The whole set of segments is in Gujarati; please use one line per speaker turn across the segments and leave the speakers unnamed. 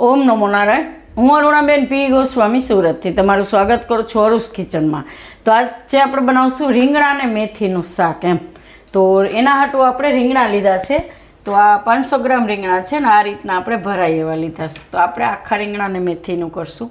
ઓમ નમો નારાયણ. હું અરુણાબેન પી. ગોસ્વામી સુરતથી તમારું સ્વાગત કરું છું અરુસ કિચનમાં. તો આજે આપણે બનાવશું રીંગણા અને મેથીનું શાક એમ. તો એના હાટું આપણે રીંગણા લીધા છે. તો આ પાંચસો ગ્રામ રીંગણા છે ને આ રીતના આપણે ભરાઈ એવા લીધા છે. તો આપણે આખા રીંગણા અને મેથીનું કરશું.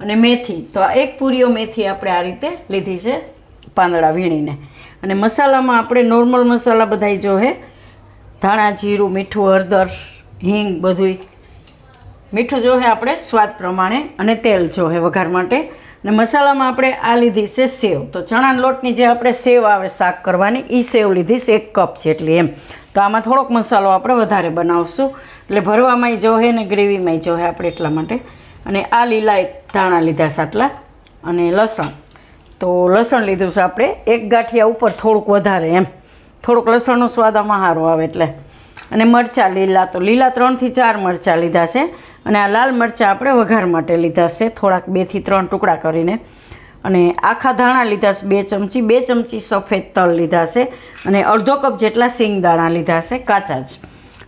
અને મેથી, તો આ એક પૂરીઓ મેથી આપણે આ રીતે લીધી છે પાંદડા વીણીને. અને મસાલામાં આપણે નોર્મલ મસાલા બધાય જો હે, ધાણા, જીરું, મીઠું, હળદર, હિંગ બધુંય મીઠું જોહે આપણે સ્વાદ પ્રમાણે અને તેલ જોહે વઘાર માટે. અને મસાલામાં આપણે આ લીધી છે સેવ. તો ચણાના લોટની જે આપણે સેવ આવે શાક કરવાની એ સેવ લીધી છે એક કપ જેટલી એમ. તો આમાં થોડોક મસાલો આપણે વધારે બનાવશું. એટલે ભરવામાંય જોહે ને ગ્રેવીમાંય જોહે આપણે એટલા માટે. અને આ લીલા ધાણા લીધા સાટલા અને લસણ. તો લસણ લીધું છે આપણે એક ગાંઠિયા ઉપર થોડુંક વધારે એમ. થોડુંક લસણનો સ્વાદ આમાં સારો આવે એટલે. અને મરચાં લીલા. તો લીલા ત્રણથી ચાર મરચાં લીધા છે. અને આ લાલ મરચાં આપણે વઘાર માટે લીધા છે. થોડાક બેથી ત્રણ ટુકડા કરીને. અને આખા ધાણા લીધા છે બે ચમચી બે ચમચી સફેદ તલ લીધા છે અને અડધો કપ જેટલા સિંગ દાણા લીધા છે, કાચા જ.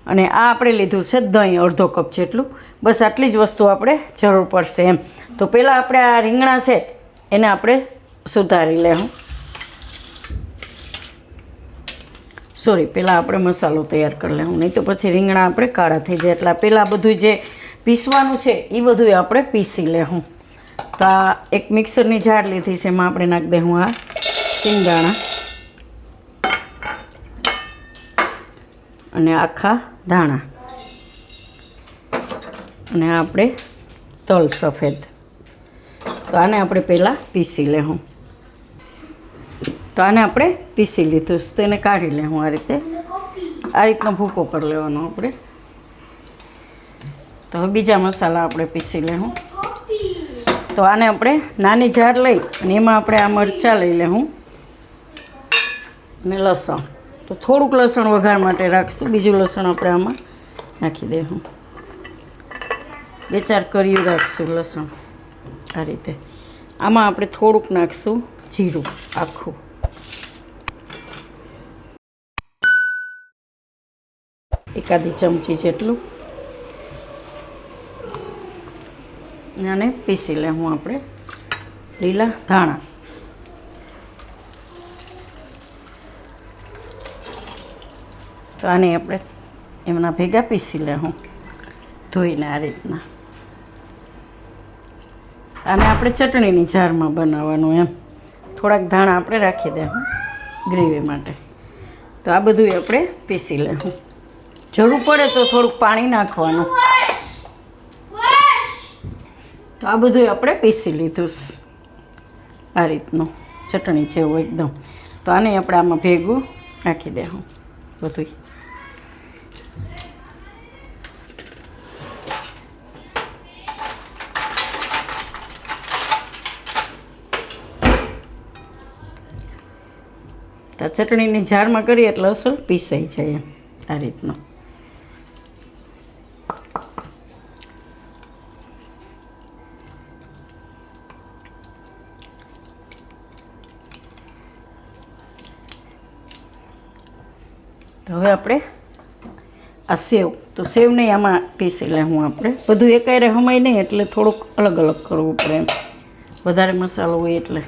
અને આ આપણે લીધું છે દહીં અડધો કપ જેટલું. બસ આટલી જ વસ્તુ આપણે જરૂર પડશે એમ. તો પહેલાં આપણે આ રીંગણા છે, એને આપણે સુધારી લેવું સોરી પહેલાં આપણે મસાલો તૈયાર કરી લેવું નહીં તો પછી રીંગણા આપણે કાળા થઈ જાય. એટલે પહેલાં બધું જે પીસવાનું છે એ બધું આપણે પીસી લેવું તો આ એક મિક્સરની જાર લીધી છે, એમાં આપણે નાખી દઉં આ સિંગાણા અને આખા ધાણા. અને આપણે તલ સફેદ. તો આને આપણે પહેલાં પીસી લેવું તો આને આપણે પીસી લીધું તેને કાઢી લેવું આ રીતે. આ રીતનો ભૂકો કરી લેવાનો આપણે. તો હવે બીજા મસાલા આપણે પીસી લેવું તો આને આપણે નાની જાર લઈ અને એમાં આપણે આ મરચાં લઈ લેવું અને લસણ. તો થોડુંક લસણ વઘાર માટે રાખશું. બીજું લસણ આપણે આમાં નાખી દઈશું બે ચાર કરીયું રાખશું લસણ આ રીતે. આમાં આપણે થોડુંક નાખશું જીરું આખું. એકાદી ચમચી જેટલું. અને પીસી લેવું આપણે લીલા ધાણા. તો આને આપણે એમના ભેગા પીસી લેવું ધોઈને આ રીતના. આને આપણે ચટણીની જારમાં બનાવવાનું એમ. થોડાક ધાણા આપણે રાખી દેવું ગ્રેવી માટે. તો આ બધું આપણે પીસી લેવું જરૂર પડે તો થોડુંક પાણી નાખવાનું. તો આ બધું આપણે પીસી લીધું આ રીતનું ચટણી જેવું એકદમ. તો આને આપણે આમાં ભેગું નાખી દેવું બધું તો ચટણીની જારમાં કરીએ એટલે અસલ પીસાઈ જાય આ રીતનું. આપણે? આ સેવ. તો સેવ નહીં આમાં પીસી લેવું આપણે. બધું એકાયરે હમાય નહીં, એટલે થોડુંક અલગ અલગ કરવું પડે એમ. વધારે મસાલો હોય એટલે.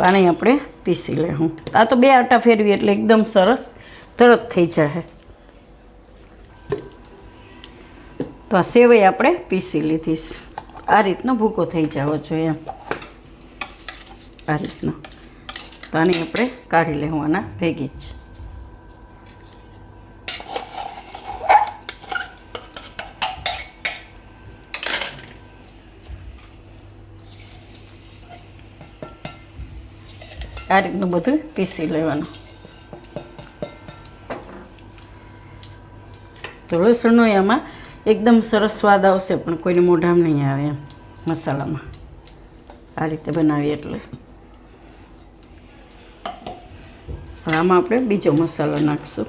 આને આપણે પીસી લેવું આ તો બે આટા ફેરવી એટલે એકદમ સરસ તરત થઈ જાય તો આ સેવય આપણે પીસી લીધી આ રીતનો ભૂકો થઈ જવો જોઈએ એમ. આ રીતનો. તો આને આપણે કાઢી લેવાના ભેગી જ. આ રીતનું બધું પીસી લેવાનું તો લસણનો એમાં એકદમ સરસ સ્વાદ આવશે, પણ કોઈને મોઢામાં નહીં આવે એમ, મસાલામાં. આ રીતે બનાવીએ એટલે. આમાં આપણે બીજો મસાલો નાખીશું.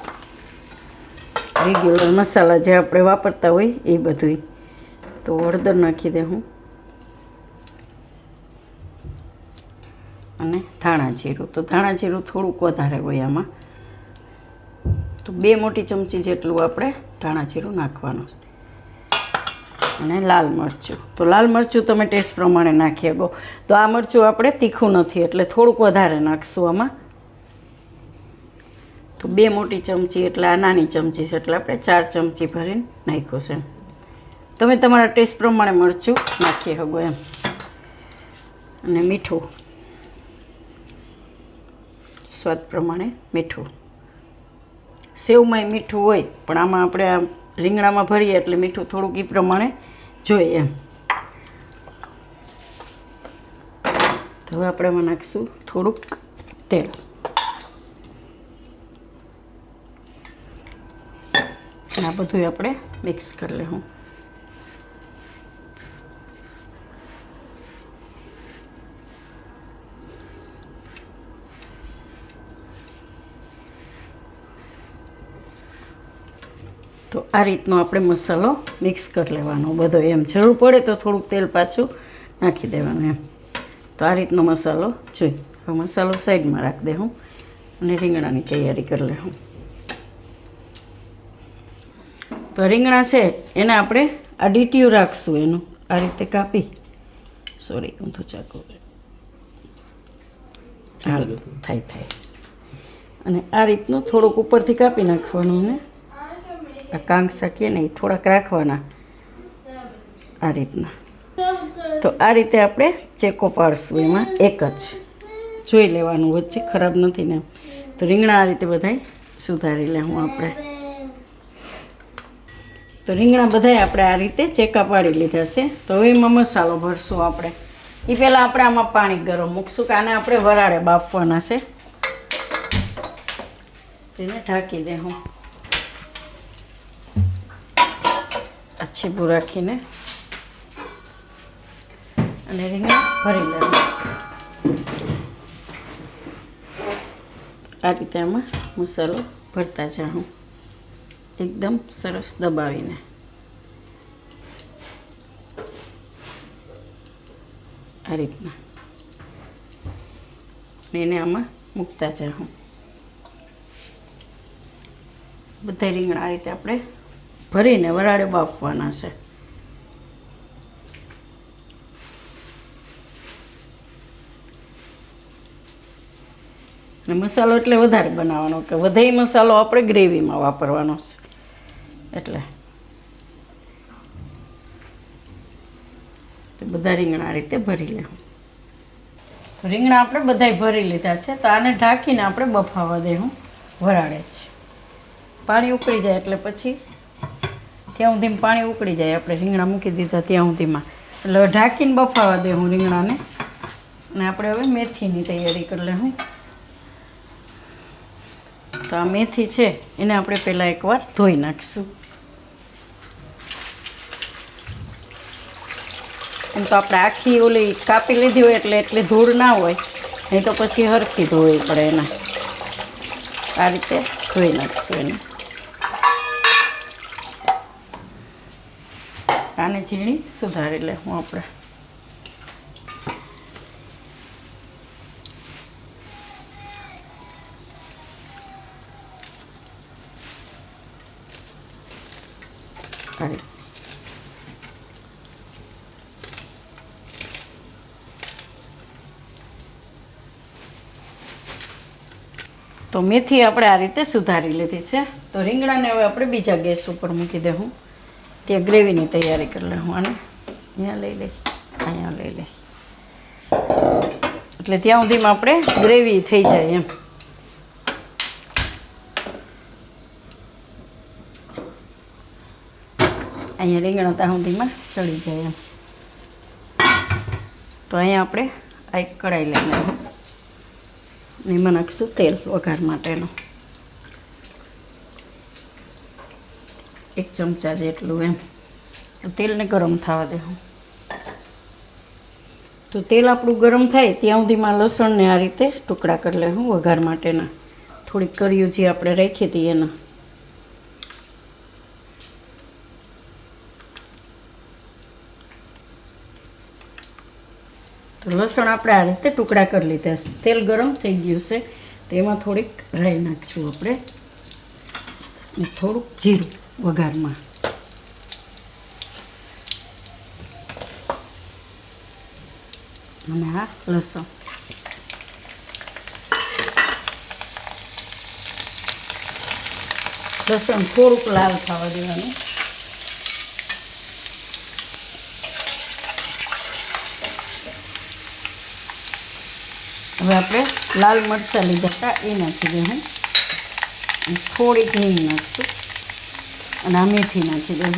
રેગ્યુલર મસાલા જે આપણે વાપરતા હોય એ બધું તો હળદર નાખી દે હું. અને ધાણા જીરું. તો ધાણા જીરું થોડુંક વધારે હોય આમાં. તો બે મોટી ચમચી જેટલું આપણે ધાણા જીરું નાખવાનું છે. અને લાલ મરચું. તો લાલ મરચું તમે ટેસ્ટ પ્રમાણે નાખી શકો. તો આ મરચું આપણે તીખું નથી, એટલે થોડુંક વધારે નાખશું આમાં. તો બે મોટી ચમચી એટલે આ નાની ચમચી છે, એટલે આપણે ચાર ચમચી ભરીને નાખ્યું છે. તમે તમારા ટેસ્ટ પ્રમાણે મરચું નાખી શકો એમ. અને મીઠું. સ્વાદ પ્રમાણે મીઠું. સેવમાંય મીઠું હોય, પણ આમાં આપણે આ રીંગણામાં ભરીએ એટલે મીઠું થોડુંક એ પ્રમાણે જોઈએ એમ. તો હવે આપણે એમાં નાખીશું થોડુંક તેલ. આ બધું આપણે મિક્સ કરી લેવું. તો આ રીતનો આપણે મસાલો મિક્સ કરી લેવાનો. બધો એમ જરૂર પડે તો થોડુંક તેલ પાછું નાખી દેવાનું એમ. તો આ રીતનો મસાલો જોઈ હવે મસાલો સાઈડમાં રાખી દે હું અને રીંગણાની તૈયારી કરી લે હું. તો રીંગણા છે એને આપણે આ ડીટીયું રાખશું એનું. આ રીતે કાપી. સોરી ઊંધું ચાકુ હા થાય થાય. અને આ રીતનું થોડુંક ઉપરથી કાપી નાખવાનું અને આ શકીએ ને એ થોડાક રાખવાના આ રીતના. તો આ રીતે આપણે ચેકો પાડશું એમાં એક જ. જોઈ લેવાનું વચ્ચે, ખરાબ નથી ને તો રીંગણા આ રીતે બધાય સુધારી લેવું આપણે. તો રીંગણા બધાય આપણે આ રીતે ચેકા પાડી લીધા છે. તો હવે એમાં મસાલો ભરશું આપણે. એ પહેલાં આપણે આમાં પાણી ગરમ મૂકશું કે આને આપણે વરાળે બાફવાના છે. તેને ઢાંકી દે હું. છીબું રાખીને અને રીંગણ ભરી લેવાનું. આ રીતે આમાં મસાલો ભરતા જાઉં એકદમ સરસ દબાવીને. આ રીતના. એને આમાં મૂકતા જાઉં બધા રીંગણ આ રીતે આપણે ભરીને વરાળે બાફવાના છે. અને મસાલો એટલે વધારે બનાવવાનો કે વધે મસાલો આપણે ગ્રેવીમાં વાપરવાનો છે. એટલે બધા રીંગણા આ રીતે ભરી લેવું રીંગણા આપણે બધાય ભરી લીધા છે, તો આને ઢાંકીને આપણે બફાવા દેવું વરાળે જ. પાણી ઉકળી જાય એટલે પછી ત્યાં સુધીમાં પાણી ઉકળી જાય. આપણે રીંગણા મૂકી દીધા ત્યાં સુધીમાં એટલે ઢાંકીને બફાવા દે હું રીંગણાને. અને આપણે હવે મેથીની તૈયારી કરી લેવું તો આ મેથી છે, એને આપણે પહેલાં એકવાર ધોઈ નાખીશું. એમ તો આપણે આખી ઓલી કાપી લીધી હોય એટલે એટલી ધૂળ ના હોય. નહીં તો પછી હરખી ધોવી પડે એના. આ રીતે ધોઈ નાખીશું એને. આને ઝીણી સુધારી લે હું આપણે. તો મેથી આપણે આ રીતે સુધારી લીધી છે. તો રીંગણાને હવે આપણે બીજા ગેસ ઉપર મૂકી દેવું ત્યાં ગ્રેવીની તૈયારી કરી લઉં અને અહીંયા લઈ લઈ અહીંયા લઈ લઈ એટલે ત્યાં સુધીમાં આપણે ગ્રેવી થઈ જાય એમ. અહીંયા રીંગણા ત્યાં સુધીમાં ચડી જાય એમ. તો અહીંયા આપણે આ એક કઢાઈ લઈને એમાં નાખીશું તેલ વઘાર માટેનું. એક ચમચા જેટલું એમ. તેલને ગરમ થવા દેવું તો તેલ આપણું ગરમ થાય ત્યાં સુધીમાં લસણને આ રીતે ટુકડા કરી લેવું વઘાર માટેના. થોડીક કર્યું જે આપણે રાખી હતી એના. તો લસણ આપણે આ રીતે ટુકડા કરી લીધા છે. તેલ ગરમ થઈ ગયું છે. તેમાં થોડીક રાઈ નાખીશું આપણે. થોડુંક જીરું. વઘારમાં. અને આ લસણ. લસણ થોડુંક લાલ થવા દેવાનું. હવે આપણે લાલ મરચાં લીધા હતા એ નાખી દઉં થોડીક નહીં નાખશું. અને આ મેથી નાખી દઉં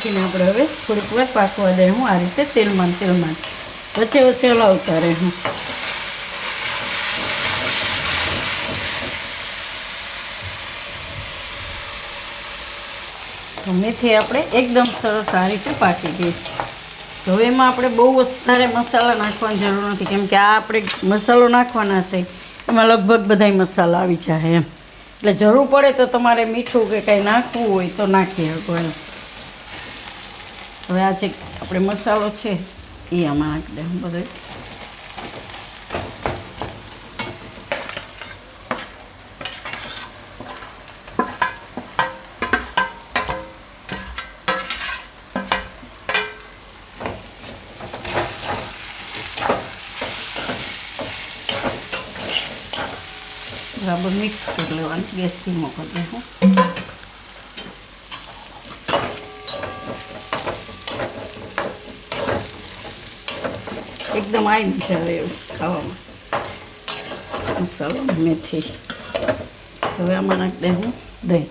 મેથીને આપણે હવે થોડીક વાર પાકવા દે હું આ રીતે તેલમાં તેલમાં જ. વચ્ચે વચ્ચે હલાવતા રહે હું. તો મેથી આપણે એકદમ સરસ આ રીતે પાકી ગઈ હવે એમાં આપણે બહુ વધારે મસાલા નાખવાની જરૂર નથી, કેમ કે આ આપણે મસાલો નાખવાના છે, એમાં લગભગ બધાય મસાલા આવી જાય એમ. એટલે જરૂર પડે તો તમારે મીઠું કે કંઈ નાખવું હોય તો નાખી શકો એમ. હવે આ જે આપણે મસાલો છે, એ આમાં દે બધો. બરાબર મિક્સ કરી લેવાનું ગેસ ધીમો કરી એકદમ આવી આવે એવું ખાવામાં. મસાલો મેથી. હવે આમાં નાખી દે હું દહીં.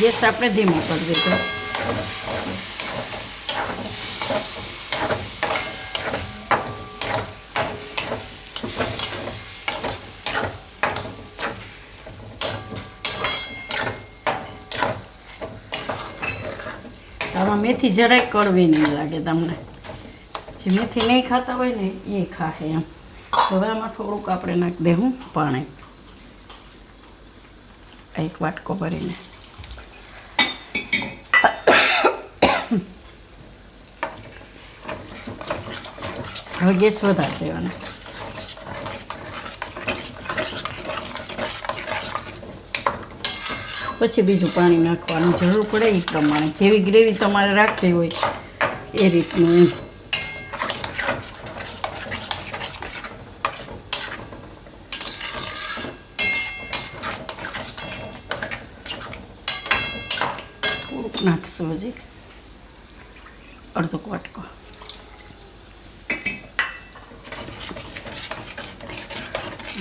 ગેસ આપણે ધીમો કરી દીધો આમાં મેથી જરાય કડવી નહીં લાગે તમને. જે મેથી નહીં ખાતા હોય ને, એ ખાશે એમ. હવે આમાં થોડુંક આપણે નાખી દેવું પાણી. એક વાટકો ભરીને. હવે ગેસ વધારે દેવાનો. પછી બીજું પાણી નાખવાની જરૂર પડે એ પ્રમાણે. જેવી ગ્રેવી તમારે રાખવી હોય એ રીતનું થોડુંક નાખશું હજી. અડધો વાટકો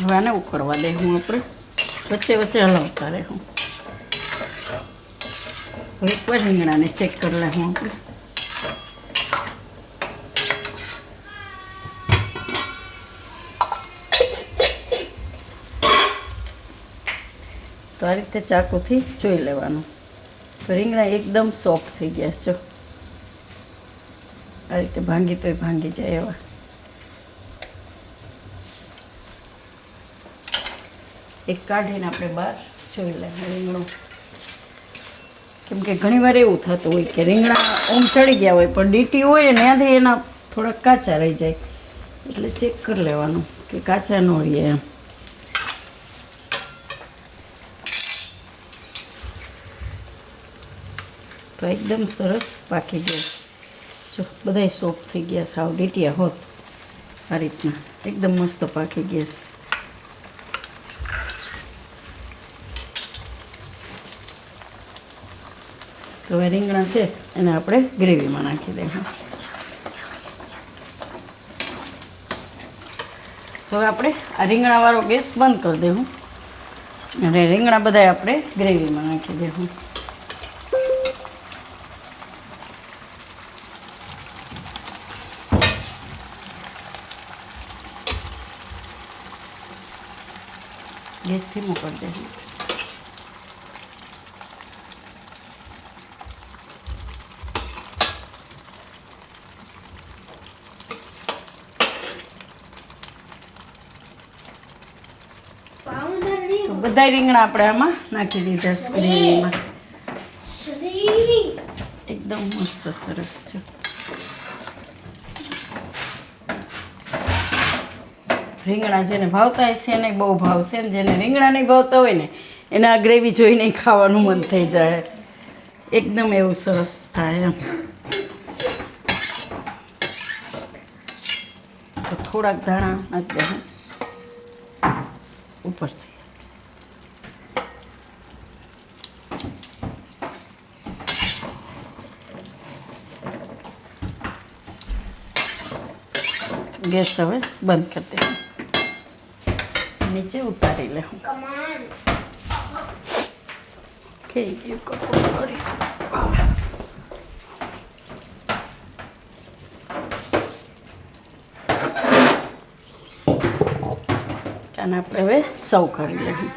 હવે આને ઉકળવા દે હું આપણે. વચ્ચે વચ્ચે હલાવતા રહે હું. હવે એકવાર રીંગણાને ચેક કરી લેવું તો આ રીતે ચાકુથી જોઈ લેવાનું રીંગણા એકદમ સોફ્ટ થઈ ગયા છે આ રીતે ભાંગી તોય ભાંગી જાય એવા એક કાઢીને આપણે બહાર જોઈ લે રીંગણું કેમ કે ઘણીવાર એવું થતું હોય કે રીંગણા ઓમ ચડી ગયા હોય, પણ ડીટી હોય ને ત્યાંથી એના થોડાક કાચા રહી જાય. એટલે ચેક કરી લેવાનું કે કાચા ન રહીએ એમ. તો એકદમ સરસ પાકી ગયું. જો, બધાય સોફ્ટ થઈ ગયા સાવ ડીટીયા હોત. આ રીતના. એકદમ મસ્ત પાકી ગયા તો હવે રીંગણા છે એને આપણે ગ્રેવીમાં નાખી દઈશું હવે આપણે આ રીંગણાવાળો ગેસ બંધ કરી દેવું અને રીંગણા બધા આપણે ગ્રેવીમાં નાખી દેવું ગેસથી મોકલી કરી દે
પાઉંડર
તો બધા રીંગણા આપણે આમાં નાખી દીધા
સ્ક્રીનમાં
એકદમ મસ્ત સરસ છે. રીંગણા જેને ભાવતા હશે એને બહુ ભાવશે ને જેને રીંગણા નહીં ભાવતા હોય ને એને આ ગ્રેવી જોઈને ખાવાનું મન થઈ જાય. એકદમ એવું સરસ થાય એમ. તો થોડાક ધાણા નાખી દે ઉપરથી ગેસ હવે બંધ કરી દે. નીચે ઉતારી લે થઈ ગયું કપડું. કરી અને આપણે હવે સૌ કરી લઈએ.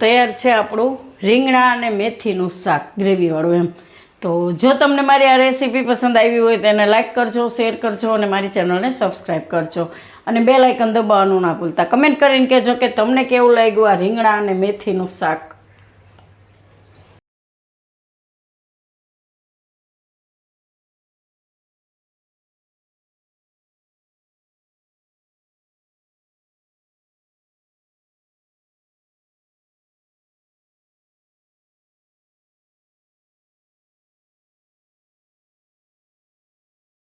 તૈયાર છે આપણું રીંગણા અને મેથીનું શાક ગ્રેવીવાળું એમ. તો જો તમને મારી આ રેસીપી પસંદ આવી હોય તો એને લાઇક કરજો, શેર કરજો અને મારી ચેનલને સબસ્ક્રાઈબ કરજો. અને બે લાઇકન દબાવવાનું ના ભૂલતા. કમેન્ટ કરીને કહેજો કે તમને કેવું લાગ્યું આ રીંગણા અને મેથીનું શાક?